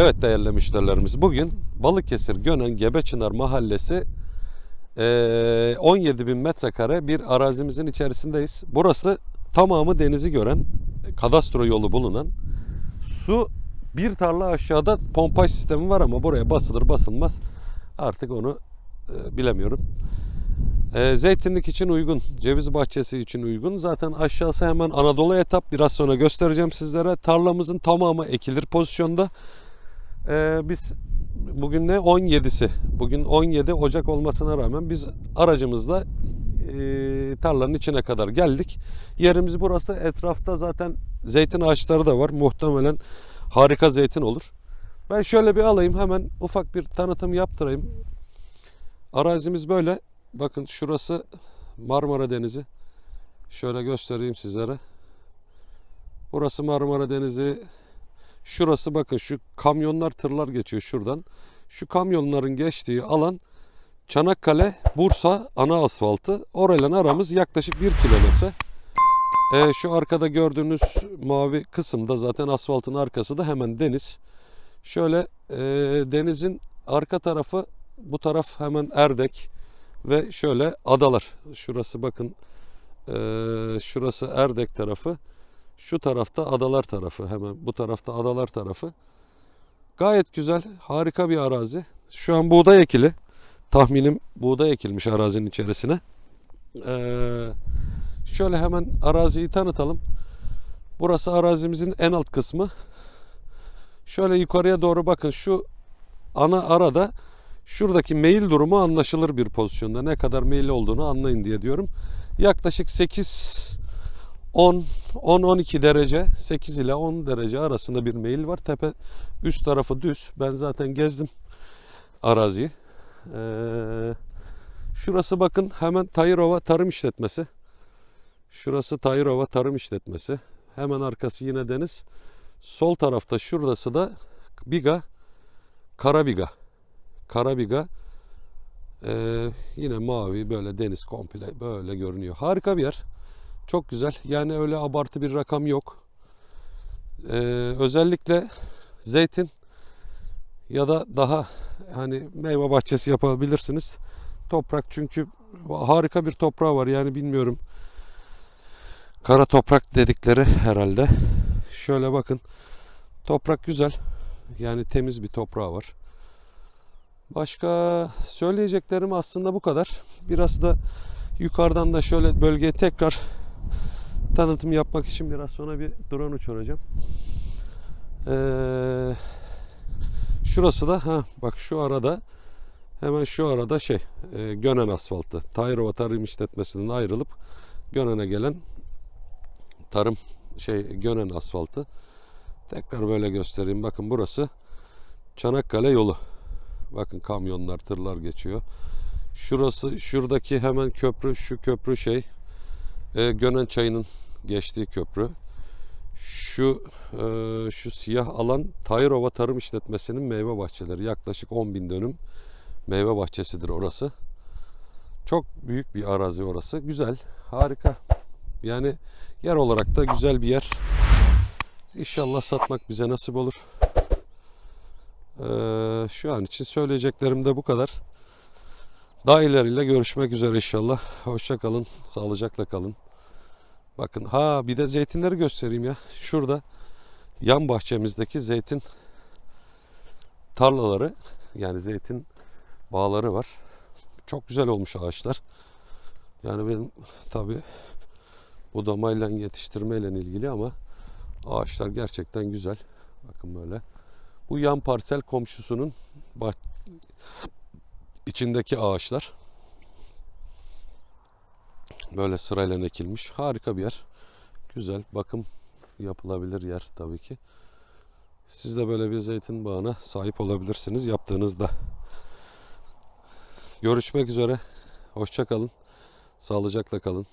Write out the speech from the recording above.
Evet değerli müşterilerimiz bugün Balıkesir Gönen Gebeçınar Mahallesi eee, 17 bin metrekare bir arazimizin içerisindeyiz. Burası tamamı denizi gören kadastro yolu bulunan su bir tarla aşağıda pompaj sistemi var ama buraya basılır basılmaz artık onu e, bilemiyorum. E, zeytinlik için uygun, ceviz bahçesi için uygun. Zaten aşağısı hemen Anadolu etap. Biraz sonra göstereceğim sizlere. Tarlamızın tamamı ekilir pozisyonda. E, biz bugün ne 17'si. Bugün 17 Ocak olmasına rağmen biz aracımızla e, tarlanın içine kadar geldik. Yerimiz burası. Etrafta zaten zeytin ağaçları da var. Muhtemelen harika zeytin olur. Ben şöyle bir alayım hemen ufak bir tanıtım yaptırayım. Arazimiz böyle. Bakın şurası Marmara Denizi. Şöyle göstereyim sizlere. Burası Marmara Denizi. Şurası bakın şu kamyonlar tırlar geçiyor şuradan. Şu kamyonların geçtiği alan Çanakkale Bursa ana asfaltı. Orayla aramız yaklaşık 1 kilometre. Ee, şu arkada gördüğünüz mavi kısımda zaten asfaltın arkası da hemen deniz. Şöyle e, denizin arka tarafı bu taraf hemen Erdek ve şöyle adalar. Şurası bakın e, şurası Erdek tarafı. Şu tarafta adalar tarafı hemen bu tarafta adalar tarafı. Gayet güzel harika bir arazi. Şu an buğday ekili. Tahminim buğday ekilmiş arazinin içerisine. Eee Şöyle hemen araziyi tanıtalım. Burası arazimizin en alt kısmı. Şöyle yukarıya doğru bakın şu ana arada şuradaki meyil durumu anlaşılır bir pozisyonda. Ne kadar meyil olduğunu anlayın diye diyorum. Yaklaşık 8 10 10 12 derece 8 ile 10 derece arasında bir meyil var. Tepe üst tarafı düz. Ben zaten gezdim araziyi. Ee, şurası bakın hemen Tayırova Tarım İşletmesi. Şurası Tayrova Tarım İşletmesi. Hemen arkası yine deniz. Sol tarafta şurası da Biga, Karabiga. Karabiga. Ee, yine mavi böyle deniz komple böyle görünüyor. Harika bir yer. Çok güzel. Yani öyle abartı bir rakam yok. Ee, özellikle zeytin ya da daha hani meyve bahçesi yapabilirsiniz. Toprak çünkü harika bir toprağı var. Yani bilmiyorum. Kara toprak dedikleri herhalde. Şöyle bakın. Toprak güzel. Yani temiz bir toprağı var. Başka söyleyeceklerim aslında bu kadar. Biraz da yukarıdan da şöyle bölgeye tekrar tanıtım yapmak için biraz sonra bir drone uçuracağım. Ee, şurası da ha bak şu arada hemen şu arada şey e, Gönen asfaltı. Tayrova Tarım İşletmesi'nden ayrılıp Gönen'e gelen tarım şey Gönen asfaltı. Tekrar böyle göstereyim. Bakın burası Çanakkale yolu. Bakın kamyonlar, tırlar geçiyor. Şurası şuradaki hemen köprü, şu köprü şey e, Gönen çayının geçtiği köprü. Şu e, şu siyah alan Tayrova Tarım İşletmesi'nin meyve bahçeleri. Yaklaşık 10 bin dönüm meyve bahçesidir orası. Çok büyük bir arazi orası. Güzel, harika. Yani yer olarak da güzel bir yer. İnşallah satmak bize nasip olur. Ee, şu an için söyleyeceklerim de bu kadar. Daha ileriyle görüşmek üzere inşallah. Hoşça kalın, sağlıcakla kalın. Bakın ha bir de zeytinleri göstereyim ya. Şurada yan bahçemizdeki zeytin tarlaları yani zeytin bağları var. Çok güzel olmuş ağaçlar. Yani benim tabi budamayla yetiştirmeyle ilgili ama ağaçlar gerçekten güzel. Bakın böyle. Bu yan parsel komşusunun bah- içindeki ağaçlar. Böyle sırayla ekilmiş. Harika bir yer. Güzel. Bakım yapılabilir yer tabii ki. Siz de böyle bir zeytin bağına sahip olabilirsiniz yaptığınızda. Görüşmek üzere. Hoşça kalın. Sağlıcakla kalın.